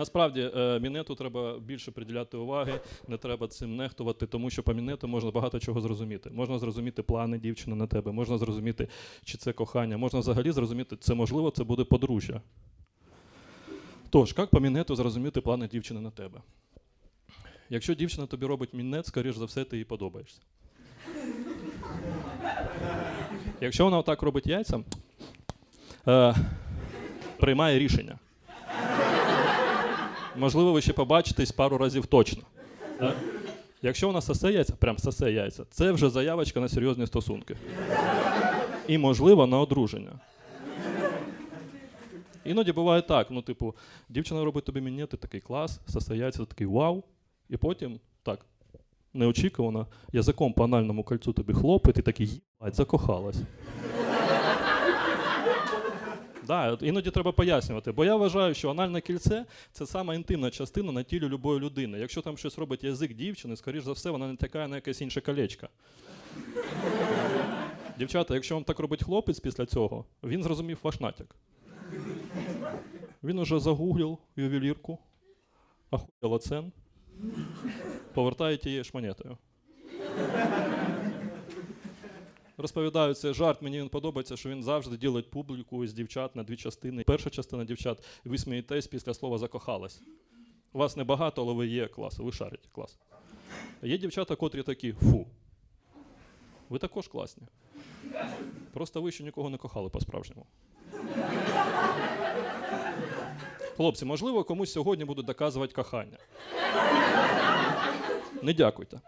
Насправді, е, мінету треба більше приділяти уваги, не треба цим нехтувати, тому що по мінету можна багато чого зрозуміти. Можна зрозуміти плани дівчини на тебе, можна зрозуміти, чи це кохання, можна взагалі зрозуміти, це можливо, це буде подружжя. Тож, як по мінету зрозуміти плани дівчини на тебе? Якщо дівчина тобі робить мінет, скоріш за все, ти їй подобаєшся. Якщо вона отак робить яйця, е, приймає рішення. Можливо, ви ще побачитесь пару разів точно. Да? Якщо вона сосе яйця, прям сосе яйця, це вже заявочка на серйозні стосунки. І, можливо, на одруження. Іноді буває так: ну, типу, дівчина робить тобі мінет, ти такий клас, сосе яйця, ти такий вау. І потім так, неочікувано, язиком по анальному кольцу тобі хлопить, і такий їбать, закохалась. Да, іноді треба пояснювати, бо я вважаю, що анальне кільце це сама інтимна частина на тілі любої людини. Якщо там щось робить язик дівчини, скоріш за все, вона не така на якесь інше колечко. Дівчата, якщо вам так робить хлопець після цього, він зрозумів ваш натяк. Він уже загуглив ювелірку, ахуєла цен, повертає тією ж Розповідаю, це жарт, мені він подобається, що він завжди ділить публіку з дівчат на дві частини. Перша частина дівчат, ви смієтесь після слова закохалась. Вас небагато, але ви є клас, ви шарите клас. Є дівчата, котрі такі фу. Ви також класні. Просто ви ще нікого не кохали по-справжньому. Хлопці, можливо, комусь сьогодні будуть доказувати кохання. Не дякуйте.